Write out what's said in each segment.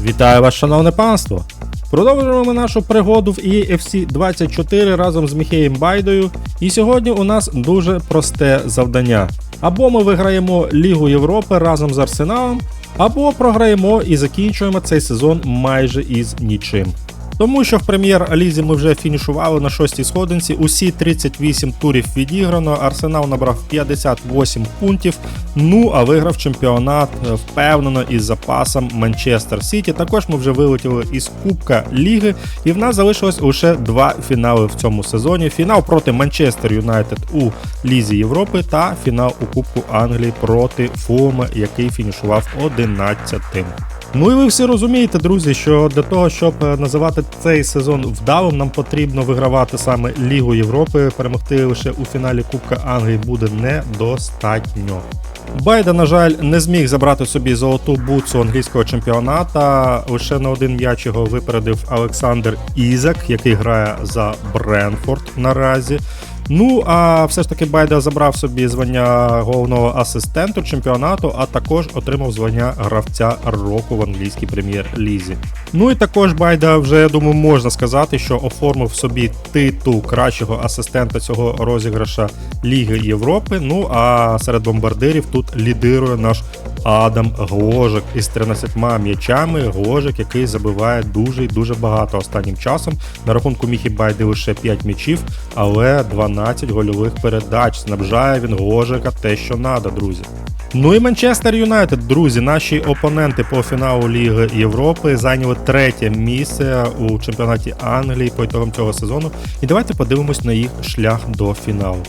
Вітаю вас, шановне панство! Продовжуємо ми нашу пригоду в EFC 24 разом з Міхеєм Байдою. І сьогодні у нас дуже просте завдання. Або ми виграємо Лігу Європи разом з Арсеналом, або програємо і закінчуємо цей сезон майже із нічим. Тому що в прем'єр-лізі ми вже фінішували на шостій сходинці. Усі 38 турів відіграно. Арсенал набрав 58 пунктів. Ну а виграв чемпіонат е, впевнено із запасом Манчестер Сіті. Також ми вже вилетіли із Кубка Ліги, і в нас залишилось лише два фінали в цьому сезоні: фінал проти Манчестер Юнайтед у Лізі Європи та фінал у Кубку Англії проти Фулма, який фінішував 11-тим. Ну і ви всі розумієте, друзі, що для того, щоб е, називати цей сезон вдалим, нам потрібно вигравати саме Лігу Європи. Перемогти лише у фіналі Кубка Англії буде недостатньо. Байда, на жаль, не зміг забрати собі золоту бутсу англійського чемпіоната. Лише на один м'яч його випередив Олександр Ізак, який грає за Бренфорд наразі. Ну а все ж таки Байда забрав собі звання головного асистенту чемпіонату, а також отримав звання гравця року в англійській прем'єр-лізі. Ну і також Байда вже я думаю можна сказати, що оформив собі титул кращого асистента цього розіграша Ліги Європи. Ну а серед бомбардирів тут лідирує наш Адам Гложик із 13 м'ячами. Гложик, який забиває дуже і дуже багато останнім часом. На рахунку Міхі Байди лише 5 м'ячів, але 12 гольових передач. Снабжає він Гложика те, що треба, друзі. Ну і Манчестер Юнайтед, друзі, наші опоненти по фіналу Ліги Європи зайняли третє місце у чемпіонаті Англії по ітогам цього сезону. І давайте подивимось на їх шлях до фіналу.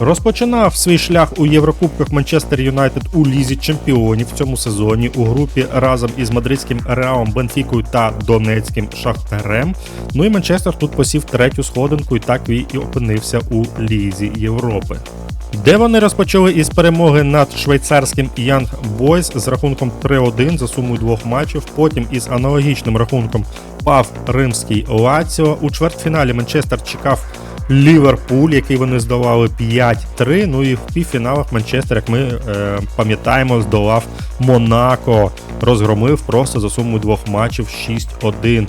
Розпочинав свій шлях у Єврокубках Манчестер Юнайтед у Лізі Чемпіонів в цьому сезоні у групі разом із мадридським Реалом, Бенфікою та Донецьким Шахтарем. Ну і Манчестер тут посів третю сходинку і так і опинився у Лізі Європи. Де вони розпочали із перемоги над швейцарським Young Boys з рахунком 3-1 за сумою двох матчів. Потім із аналогічним рахунком пав римський Лаціо. У чвертьфіналі Манчестер чекав Ліверпуль, який вони здолали 5-3. Ну і в півфіналах Манчестер, як ми е, пам'ятаємо, здолав Монако, розгромив просто за сумою двох матчів 6-1.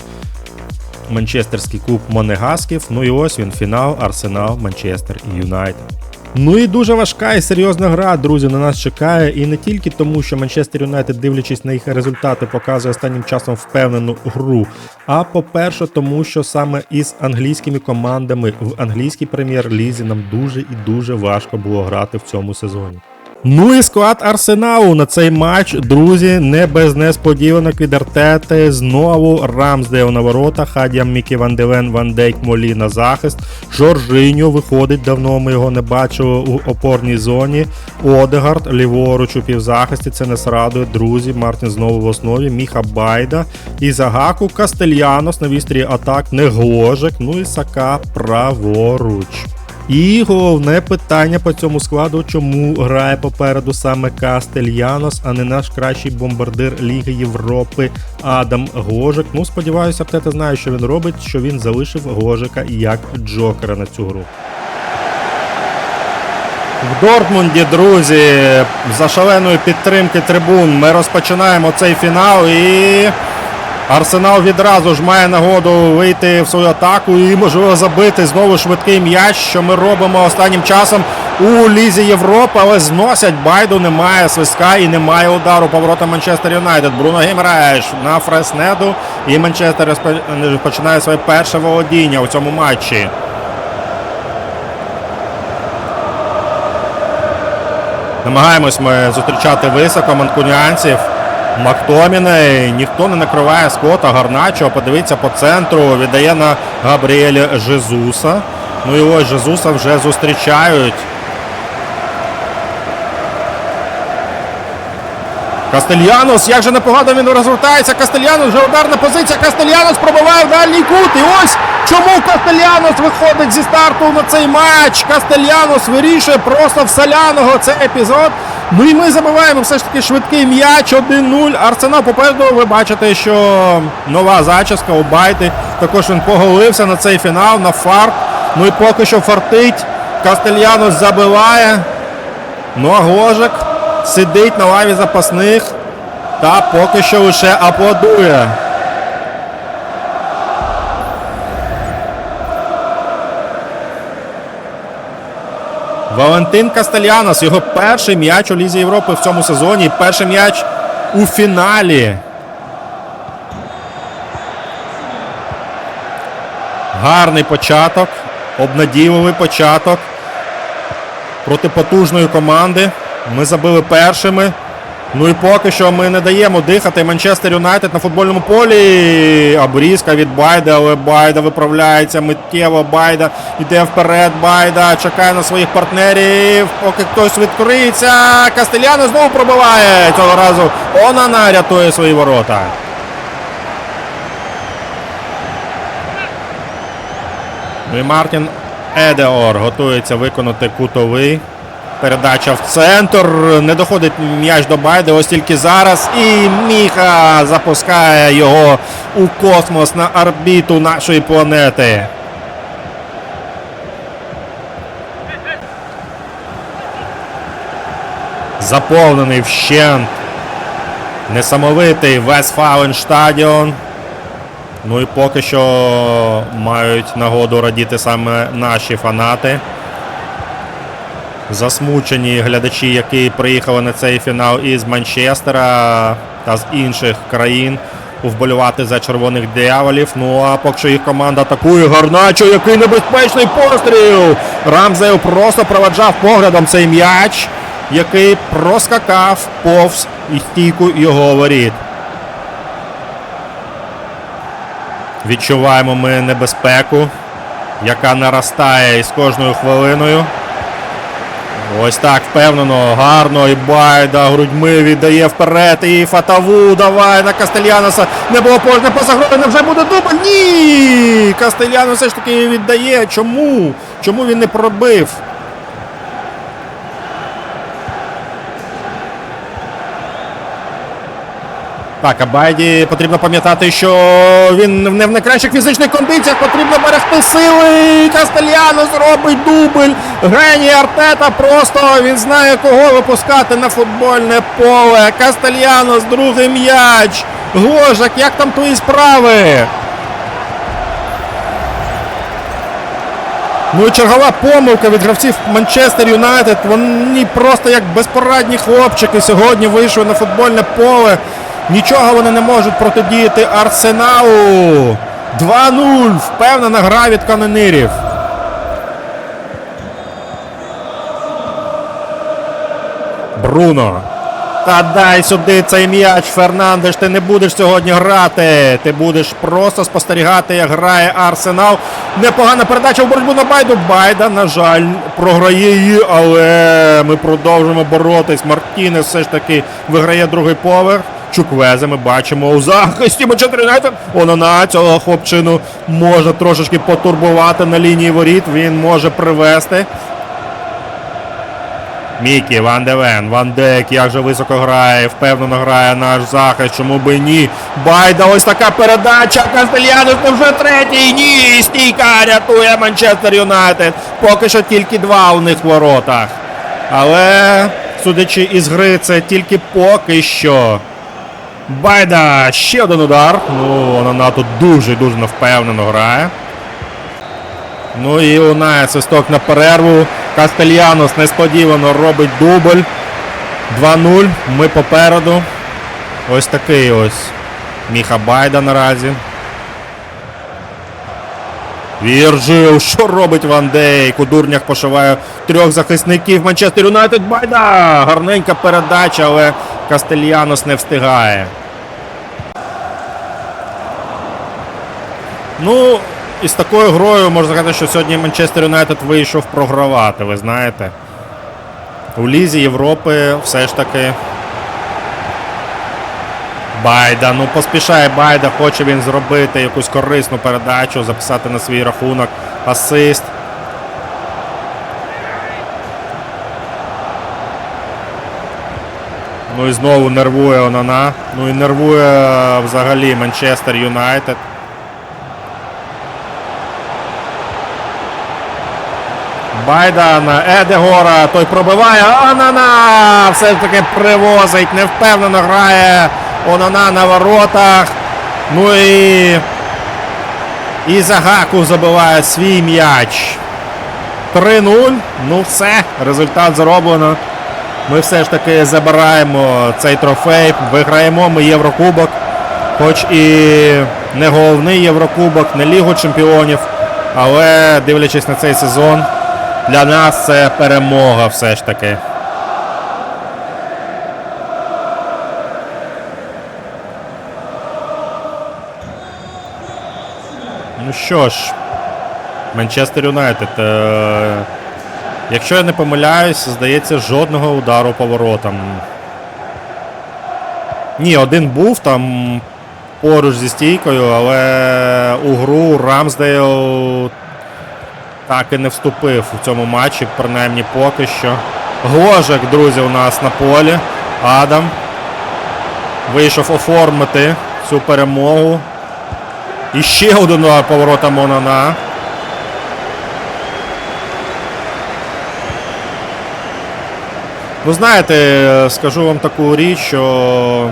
Манчестерський клуб Монегасків. Ну і ось він фінал Арсенал Манчестер Юнайтед. Ну і дуже важка і серйозна гра, друзі, на нас чекає. І не тільки тому, що Манчестер Юнайтед, дивлячись на їх результати, показує останнім часом впевнену гру. А по-перше, тому що саме із англійськими командами в англійській прем'єр-лізі нам дуже і дуже важко було грати в цьому сезоні. Ну і склад Арсеналу на цей матч, друзі, не без несподіванок від Артети. Знову Рамсдейл на воротах, Хадіам Мікі Ван Девен, Ван Дейк Молі на захист. Жоржиньо виходить, давно ми його не бачили у опорній зоні. Одегард ліворуч у півзахисті, це не радує. Друзі, Мартін знову в основі. Міха Байда. І Загаку Кастельянос на вістрі атак, не гложик. Ну і Сака праворуч. І головне питання по цьому складу, чому грає попереду саме Кастельянос, а не наш кращий бомбардир Ліги Європи Адам Гложик. Ну, сподіваюся, Артета знає, що він робить, що він залишив Гложика як Джокера на цю гру. В Дортмунді, друзі, за шаленої підтримки трибун ми розпочинаємо цей фінал і. Арсенал відразу ж має нагоду вийти в свою атаку і можливо забити знову швидкий м'яч, що ми робимо останнім часом у Лізі Європи, але зносять Байду, немає свистка і немає удару поворота Манчестер Юнайтед. Бруно Гімраєш на Фреснеду. І Манчестер починає своє перше володіння у цьому матчі. Намагаємось ми зустрічати високо манкуніанців. Мактоміней, ніхто не накриває Скота, Гарначо. Подивіться по центру. Віддає на Габріеля Жезуса. Ну і ось Жезуса вже зустрічають. Кастельянос, як же непогано він розвертається. Кастельянос вже ударна позиція. Кастельянос пробиває в дальній кут. І ось чому Кастельянос виходить зі старту на цей матч. Кастельянос вирішує просто в соляного цей епізод. Ну і ми забуваємо все ж таки швидкий м'яч 1-0. Арсенал попереду. Ви бачите, що нова зачіска у Байти. Також він поголився на цей фінал, на фарт. Ну і поки що фартить. Кастельянос забиває. Ну а Гожик сидить на лаві запасних та поки що лише аплодує. Валентин Кастельянос, його перший м'яч у Лізі Європи в цьому сезоні. Перший м'яч у фіналі. Гарний початок, обнадійливий початок проти потужної команди. Ми забили першими. Ну і поки що ми не даємо дихати Манчестер Юнайтед на футбольному полі. Обрізка від Байда, але Байда виправляється миттєво. Байда йде вперед. Байда чекає на своїх партнерів. Поки хтось відкриється. Кастеляно знову пробиває. Цього разу Онана рятує свої ворота. Ну і Мартін Едеор готується виконати кутовий. Передача в центр. Не доходить м'яч до Байди. Ось тільки зараз. І Міха запускає його у космос на орбіту нашої планети. Заповнений вщент. Несамовитий Вестфаленштадіон. Ну і поки що мають нагоду радіти саме наші фанати. Засмучені глядачі, які приїхали на цей фінал із Манчестера та з інших країн вболювати за червоних дияволів. Ну а поки що їх команда атакує Гарначо, який небезпечний постріл! Рамзею просто проведжав поглядом цей м'яч, який проскакав повз і стійку його воріт. Відчуваємо ми небезпеку, яка наростає із кожною хвилиною. Ось так впевнено, гарно. І Байда грудьми віддає вперед. І Фатаву давай на Кастельяноса. Не було пожне поза грою, вже буде дубль. Ні! Кастельяно все ж таки віддає. Чому? Чому він не пробив? Так, а Байді потрібно пам'ятати, що він не в найкращих фізичних кондиціях, потрібно берегти сили. Кастельяно зробить дубль. Геній Артета просто він знає, кого випускати на футбольне поле. Кастельянос, другий м'яч. Гожак, як там твої справи? Ну і чергова помилка від гравців Манчестер Юнайтед. Вони просто як безпорадні хлопчики сьогодні вийшли на футбольне поле. Нічого вони не можуть протидіяти Арсеналу. 2-0. Впевнена гра від канонирів. Бруно. Та дай сюди цей м'яч, Фернандеш. Ти не будеш сьогодні грати. Ти будеш просто спостерігати, як грає Арсенал. Непогана передача в боротьбу на Байду. Байда, на жаль, програє її, але ми продовжуємо боротись. Мартінес все ж таки виграє другий поверх. Чуквезе ми бачимо у захисті Юнайтед. Онана цього хлопчину може трошечки потурбувати на лінії воріт. Він може привести. Мікі, Ван Девен, Ван Дек, як же високо грає, впевнено грає наш захист, чому би ні. Байда, ось така передача. Кастельянос це вже третій. Ні, стійка рятує Манчестер Юнайтед. Поки що тільки два у них в воротах. Але, судячи із гри, це тільки поки що. Байда, ще один удар. Ну, вона тут дуже-дуже невпевнено грає. Ну і лунає свисток на перерву. Кастельянос несподівано робить дубль. 2-0. Ми попереду. Ось такий ось Міха Байда наразі. Вірджил, що робить Ван Дейк? У дурнях пошиває трьох захисників Манчестер Юнайтед. Байда! Гарненька передача, але Кастельянос не встигає. Ну, і з такою грою можна сказати, що сьогодні Манчестер Юнайтед вийшов програвати, ви знаєте. У Лізі Європи все ж таки. Байда, ну поспішає Байда, хоче він зробити якусь корисну передачу, записати на свій рахунок асист. Ну і знову нервує Онана. Ну і нервує взагалі Манчестер Юнайтед. Байда Едегора. Той пробиває. Онана! Все ж таки привозить. Невпевнено грає. Онана на воротах. Ну і. І Загаку забиває свій м'яч. 3-0. Ну все, результат зроблено. Ми все ж таки забираємо цей трофей, виграємо ми Єврокубок. Хоч і не головний Єврокубок, не Лігу Чемпіонів. Але дивлячись на цей сезон, для нас це перемога все ж таки. Ну що ж, Манчестер Юнайтед. Якщо я не помиляюсь, здається, жодного удару по воротам. Ні, один був там поруч зі стійкою, але у гру Рамсдейл так і не вступив у цьому матчі, принаймні поки що. Гложик, друзі, у нас на полі. Адам вийшов оформити цю перемогу. І ще один удар поворота Монана. Ну, знаєте, скажу вам таку річ, що.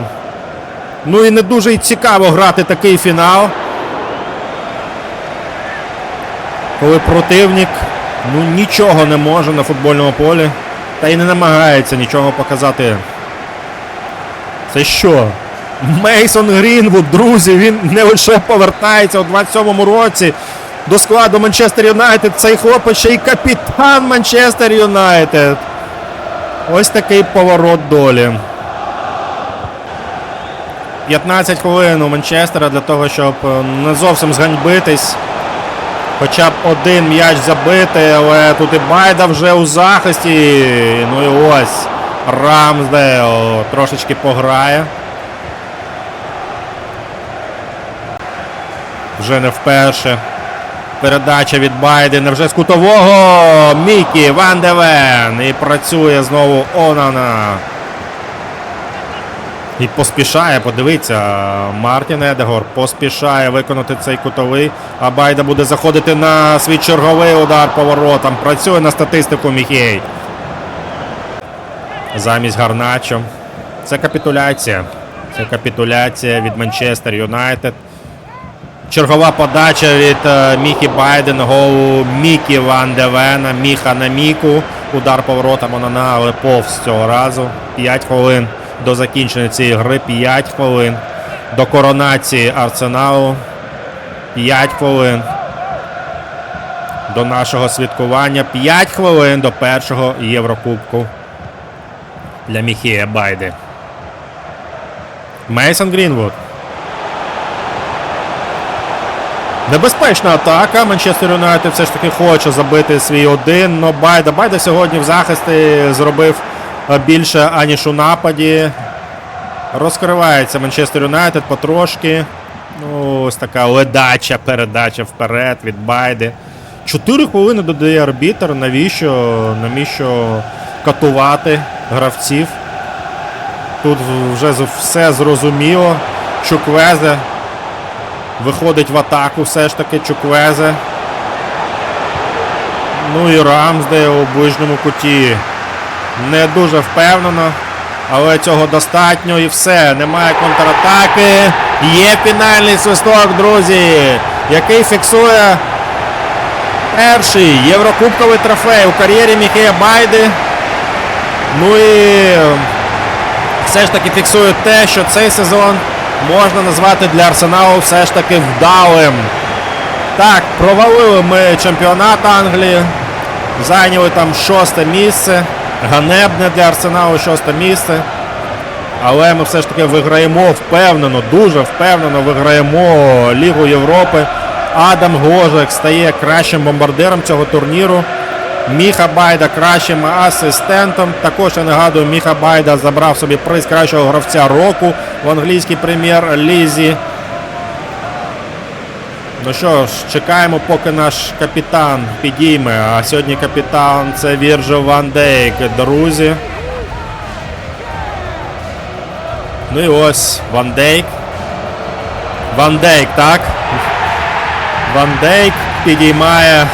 Ну і не дуже цікаво грати такий фінал. Коли противник ну, нічого не може на футбольному полі. Та й не намагається нічого показати. Це що? Мейсон Грінвуд, друзі, він не лише повертається у 27-му році до складу Манчестер Юнайтед. Цей хлопець ще й капітан Манчестер Юнайтед. Ось такий поворот долі. 15 хвилин у Манчестера для того, щоб е, не зовсім зганьбитись. Хоча б один м'яч забити, але тут і Байда вже у захисті. Ну і ось Рамсдейл трошечки пограє. Вже не вперше. Передача від Байдена вже з кутового. Мікі Ван де Вен. І працює знову Онана. І поспішає, подивіться, Мартін Едегор поспішає виконати цей кутовий. А Байда буде заходити на свій черговий удар поворотом. Працює на статистику Міхей. Замість Гарначо. Це капітуляція. Це капітуляція від Манчестер Юнайтед. Чергова подача від е, Мікі Байден, голову Мікі Ван Девена, Міха на Міку. Удар поворотом Онана, але повз цього разу. 5 хвилин до закінчення цієї гри. 5 хвилин до коронації Арсеналу. 5 хвилин до нашого святкування. 5 хвилин до першого Єврокубку для Міхія Байди. Мейсон Грінвуд. Небезпечна атака. Манчестер Юнайтед все ж таки хоче забити свій один. Но Байда. Байда сьогодні в захисті зробив е, більше, аніж у нападі. Розкривається Манчестер Юнайтед потрошки. Ну, ось така ледача передача вперед від Байди. Чотири хвилини додає арбітр. Навіщо? Навіщо катувати гравців? Тут вже все зрозуміло. Чуквезе Виходить в атаку все ж таки Чуквезе. Ну і Рамсдейл у ближньому куті. Не дуже впевнено. Але цього достатньо і все. Немає контратаки. Є фінальний свисток, друзі, який фіксує перший єврокубковий трофей у кар'єрі Міхея Байди. Ну і все ж таки фіксує те, що цей сезон можна назвати для Арсеналу все ж таки вдалим. Так, провалили ми чемпіонат Англії. Зайняли там шосте місце. Ганебне для Арсеналу шосте місце. Але ми все ж таки виграємо впевнено, дуже впевнено виграємо Лігу Європи. Адам Гложик стає кращим бомбардиром цього турніру. Міха Байда кращим асистентом. Також я нагадую, Міха Байда забрав собі приз кращого гравця року в англійській прем'єр-лізі. Ну що ж, чекаємо, поки наш капітан підійме. А сьогодні капітан це Вірджил Ван Дейк, друзі. Ну і ось Ван Дейк. Ван Дейк, так? Ван Дейк підіймає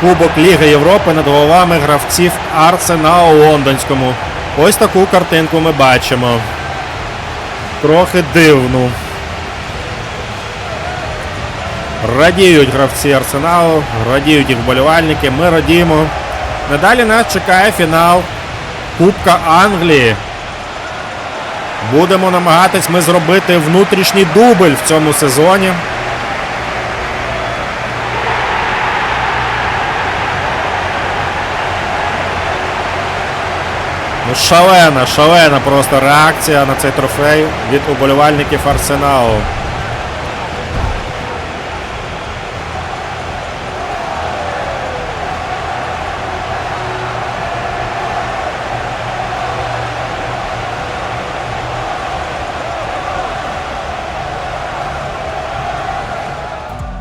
Кубок Ліги Європи над головами гравців Арсеналу лондонському. Ось таку картинку ми бачимо. Трохи дивну. Радіють гравці Арсеналу, радіють їх вболівальники. Ми радіємо. Надалі нас чекає фінал Кубка Англії. Будемо намагатись ми зробити внутрішній дубль в цьому сезоні. Ну, шалена, шалена просто реакція на цей трофей від уболівальників Арсеналу.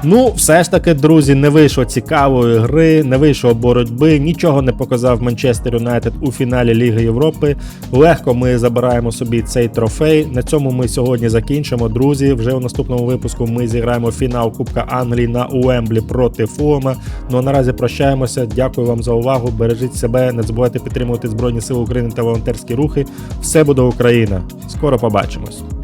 Ну, все ж таки, друзі, не вийшло цікавої гри, не вийшло боротьби, нічого не показав Манчестер Юнайтед у фіналі Ліги Європи. Легко ми забираємо собі цей трофей. На цьому ми сьогодні закінчимо. Друзі, вже у наступному випуску ми зіграємо фінал Кубка Англії на Уемблі проти Фулема. Ну а наразі прощаємося. Дякую вам за увагу. Бережіть себе, не забувайте підтримувати Збройні Сили України та волонтерські рухи. Все буде Україна. Скоро побачимось.